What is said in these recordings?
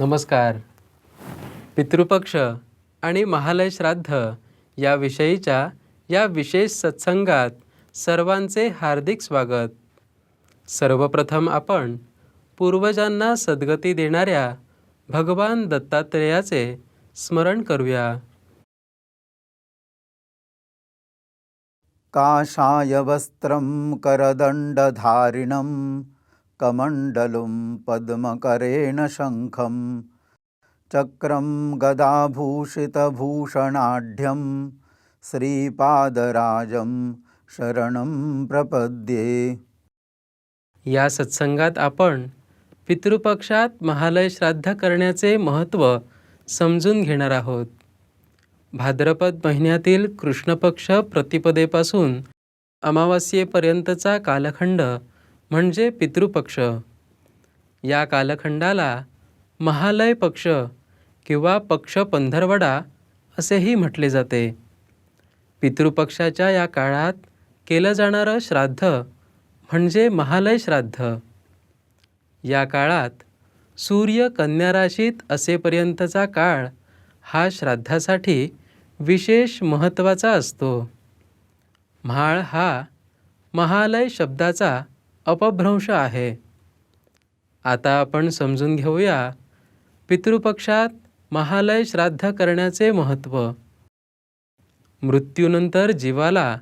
नमस्कार. पितृपक्ष आणि महालय श्राद्ध या विषयीच्या या विशेष सत्संगात सर्वांचे हार्दिक स्वागत. सर्वप्रथम आपण पूर्वजांना सद्गती देणाऱ्या भगवान दत्तात्रेयाचे स्मरण करूया. काशाय वस्त्रं करदण्डधारिणं कमण्डलुं पद्मकरेण शङ्खं चक्रं गदाभूषितभूषणाढ्यं श्रीपादराजं शरणं प्रपद्ये। या सत्संगात आपण पितृपक्षात महालय श्राद्ध करण्याचे महत्त्व समजून घेणार आहोत. भाद्रपद महिन्यातील कृष्णपक्ष प्रतिपदेपासून अमावास्येपर्यंतचा कालखंड म्हणजे पितृपक्ष. या कालखंडाला महालय पक्ष किंवा पक्ष पंधरवडा असेही म्हटले जाते. पितृपक्षाच्या या काळात केलं जाणारं श्राद्ध म्हणजे महालय श्राद्ध. या काळात सूर्य कन्या राशीत असेपर्यंतचा काळ हा श्राद्धासाठी विशेष महत्त्वाचा असतो. म्हाळ हा महालय शब्दाचा अपभ्रंश आहे. आता आपण समजून घेऊया पितृपक्षात महालय श्राद्ध करण्याचे महत्त्व. मृत्यूनंतर जीवाला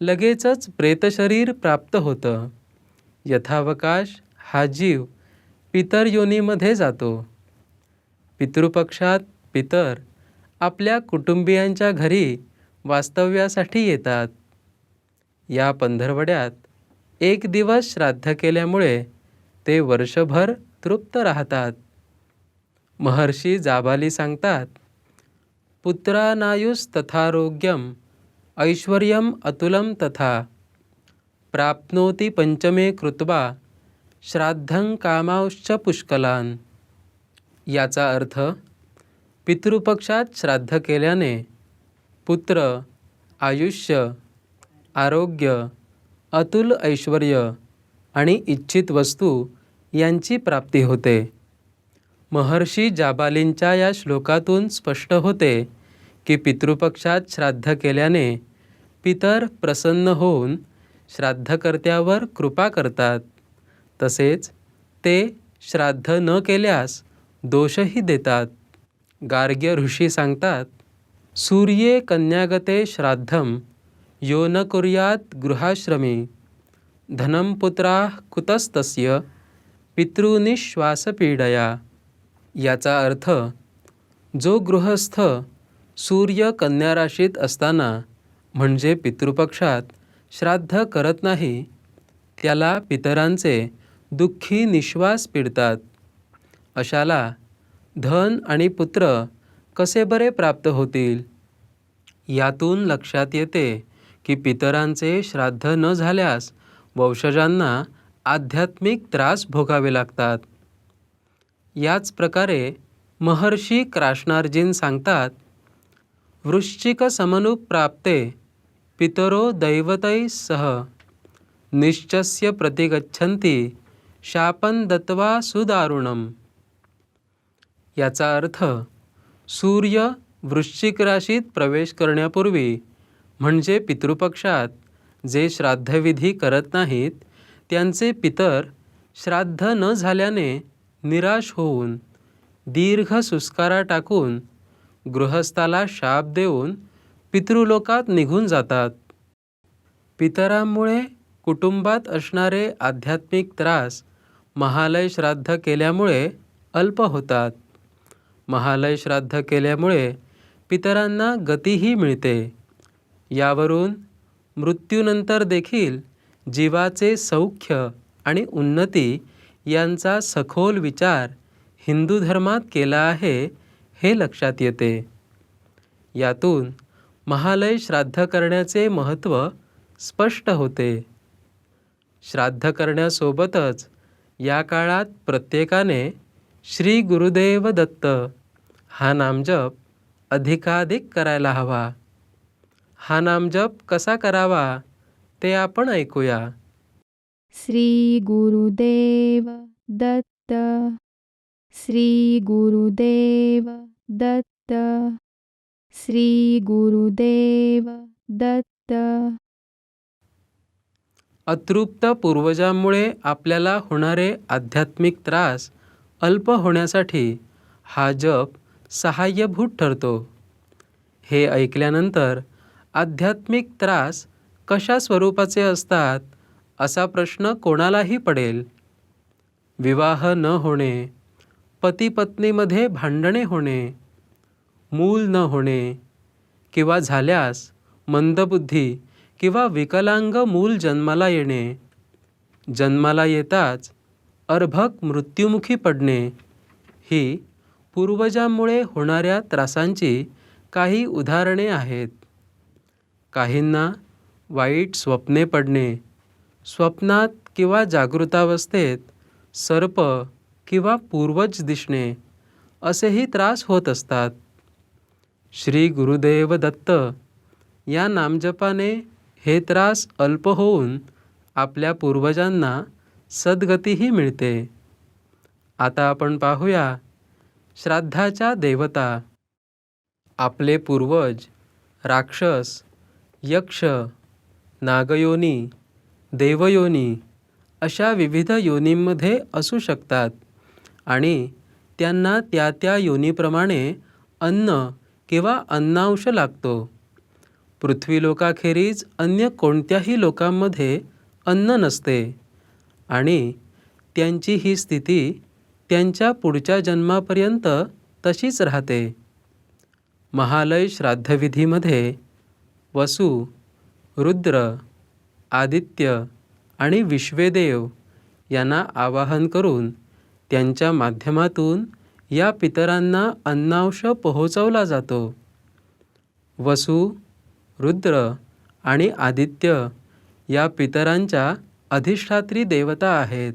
लगेचच प्रेतशरीर प्राप्त होतं. यथावकाश हा जीव पितर योनीमध्ये जातो. पितृपक्षात पितर आपल्या कुटुंबियांच्या घरी वास्तव्यासाठी येतात. या पंधरवड्यात एक दिवस श्राद्ध केल्यामुळे ते वर्षभर तृप्त राहतात. महर्षी जाबाली सांगतात पुत्रानायुस्तथारोग्यम ऐश्वर्यम अतुलं तथा प्राप्नोति पंचमे कृत्वा श्राद्धं कामांश्च पुष्कलान. याचा अर्थ पितृपक्षात श्राद्ध केल्याने पुत्र आयुष्य आरोग्य अतुल ऐश्वर आणि इच्छित वस्तू यांची प्राप्ती होते. महर्षी जाबालींच्या या श्लोकातून स्पष्ट होते की पितृपक्षात श्राद्ध केल्याने पितर प्रसन्न होऊन श्राद्धकर्त्यावर कृपा करतात. तसेच ते श्राद्ध न केल्यास दोषही देतात. गार्ग्य ऋषी सांगतात सूर्ये कन्यागते श्राद्धं यो न कुर्यात् गृहाश्रमी। धनं पुत्रा कुतस्तस्य पितृनिश्वासपीडया। याचा अर्थ जो गृहस्थ सूर्य कन्या राशीत असताना म्हणजे पितृपक्षात श्राद्ध करत नाही त्याला पितरांचे दुःखी निश्वास पिडतात। अशाला धन आणि पुत्र कसे बरे प्राप्त होतील? यातून लक्षात येते की पितरांचे श्राद्ध न झाल्यास वंशजांना आध्यात्मिक त्रास भोगावे लागतात. याच प्रकारे महर्षी क्राशनार्जीन सांगतात वृश्चिक समनुप्राप्ते पितरो दैवतैः सह निश्चस्य प्रतिगच्छन्ति शापन दत्वा सुदारुणम. याचा अर्थ सूर्य वृश्चिक राशीत प्रवेश करण्यापूर्वी म्हणजे पितृपक्षात जे श्राद्धविधी करत नाहीत त्यांचे पितर श्राद्ध न झाल्याने निराश होऊन दीर्घ सुस्कारा टाकून गृहस्थाला शाप देऊन पितृलोकात निघून जातात. पितरांमुळे कुटुंबात असणारे आध्यात्मिक त्रास महालय श्राद्ध केल्यामुळे अल्प होतात. महालय श्राद्ध केल्यामुळे पितरांना गतीही मिळते. यावरून मृत्यूनंतर देखील जीवाचे सौख्य आणि उन्नती यांचा सखोल विचार हिंदू धर्मात केला आहे हे लक्षात येते. यातून महालय श्राद्ध करण्याचे महत्त्व स्पष्ट होते. श्राद्ध करण्यासोबतच या काळात प्रत्येकाने श्री गुरुदेव दत्त हा नामजप अधिकाधिक करायला हवा. हा नामजप कसा करावा ते आपण ऐकूया. श्री गुरुदेव दत्त श्री गुरुदेव दत्त श्री गुरुदेव दत्त. अतृप्त पूर्वजांमुळे आपल्याला होणारे आध्यात्मिक त्रास अल्प होण्यासाठी हा जप सहाय्यभूत ठरतो. हे ऐकल्यानंतर आध्यात्मिक त्रास कशा स्वरूपाचे असतात असा प्रश्न कोणालाही पडेल. विवाह न होणे पती पत्नीमध्ये भांडणे होणे मूल न होणे किंवा झाल्यास मंदबुद्धी किंवा विकलांग मूल जन्माला येणे जन्माला येताच अर्भक मृत्युमुखी पडणे ही पूर्वजांमुळे होणाऱ्या त्रासांची काही उदाहरणे आहेत. काहींना वाईट स्वप्ने पडणे स्वप्नात किंवा जागृतावस्थेत सर्प किंवा पूर्वज दिसणे असेही त्रास होत असतात. श्री गुरुदेव दत्त या नामजपाने हे त्रास अल्प होऊन आपल्या पूर्वजांना सद्गतीही मिळते. आता आपण पाहूया श्राद्धाच्या देवता. आपले पूर्वज राक्षस यक्ष नागयोनी देवयोनी अशा विविध योनींमध्ये असू शकतात आणि त्यांना त्या त्या योनीप्रमाणे अन्न किंवा अन्नांश लागतो. पृथ्वीलोकाखेरीज अन्य कोणत्याही लोकांमध्ये अन्न नसते आणि त्यांची ही स्थिती त्यांच्या पुढच्या जन्मापर्यंत तशीच राहते. महालय श्राद्धविधीमध्ये वसु रुद्र आदित्य आणि विश्वेदेव यांना आवाहन करून त्यांच्या माध्यमातून या पितरांना अन्नांश पोहोचवला जातो. वसु रुद्र आणि आदित्य या पितरांच्या अधिष्ठात्री देवता आहेत.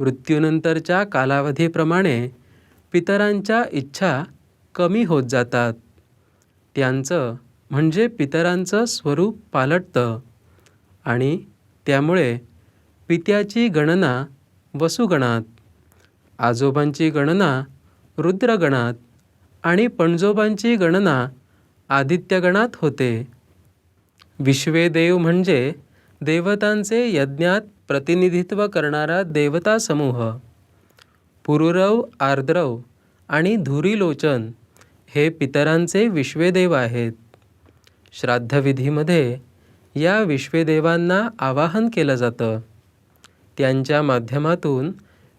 मृत्यूनंतरच्या कालावधीप्रमाणे पितरांच्या इच्छा कमी होत जातात. त्यांचं म्हणजे पितरांचं स्वरूप पालटतं आणि त्यामुळे पित्याची गणना वसुगणात आजोबांची गणना रुद्रगणात आणि पणजोबांची गणना आदित्यगणात होते. विश्वेदेव म्हणजे देवतांचे यज्ञात प्रतिनिधित्व करणारा देवता समूह. पुरुरव आर्द्रव आणि धुरीलोचन हे पितरांचे विश्वेदेव आहेत. श्राद्धविधीमध्ये या विश्वेदेवांना आवाहन केलं जातं. त्यांच्या माध्यमातून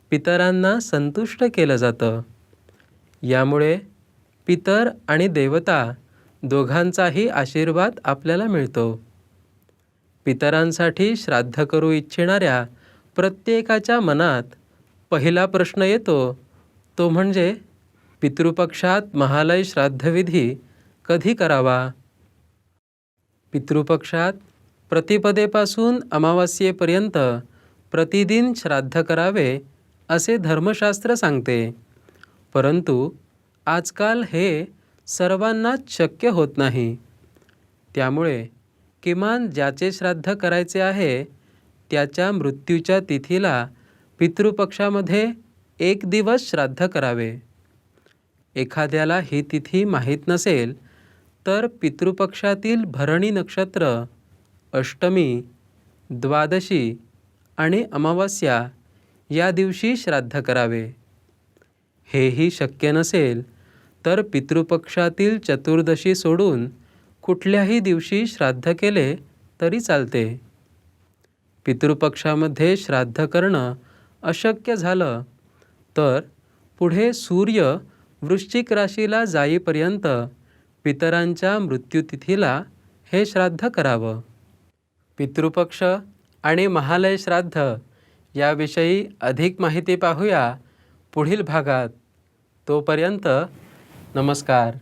पितरांना संतुष्ट केलं जातं. यामुळे पितर आणि देवता दोघांचाही आशीर्वाद आपल्याला मिळतो. पितरांसाठी श्राद्ध करू इच्छिणाऱ्या प्रत्येकाच्या मनात पहिला प्रश्न येतो तो म्हणजे पितृपक्षात महालय श्राद्धविधी कधी करावा? पितृपक्षात प्रतिपदेपासून अमावास्येपर्यंत प्रतिदिन श्राद्ध करावे असे धर्मशास्त्र सांगते. परंतु आजकाल हे सर्वांनाच शक्य होत नाही. त्यामुळे किमान ज्याचे श्राद्ध करायचे आहे त्याच्या मृत्यूच्या तिथीला पितृपक्षामध्ये एक दिवस श्राद्ध करावे. एखाद्याला ही तिथी माहीत नसेल तर पितृपक्षातील भरणी नक्षत्र अष्टमी द्वादशी आणि अमावास्या या दिवशी श्राद्ध करावे. हेही शक्य नसेल तर पितृपक्षातील चतुर्दशी सोडून कुठल्याही दिवशी श्राद्ध केले तरी चालते. पितृपक्षामध्ये श्राद्ध करणं अशक्य झालं तर पुढे सूर्य वृश्चिक राशीला जाईपर्यंत पितरांच्या मृत्यूतिथीला हे श्राद्ध करावं. पितृपक्ष आणि महालय श्राद्ध याविषयी अधिक माहिती पाहूया पुढील भागात. तोपर्यंत नमस्कार.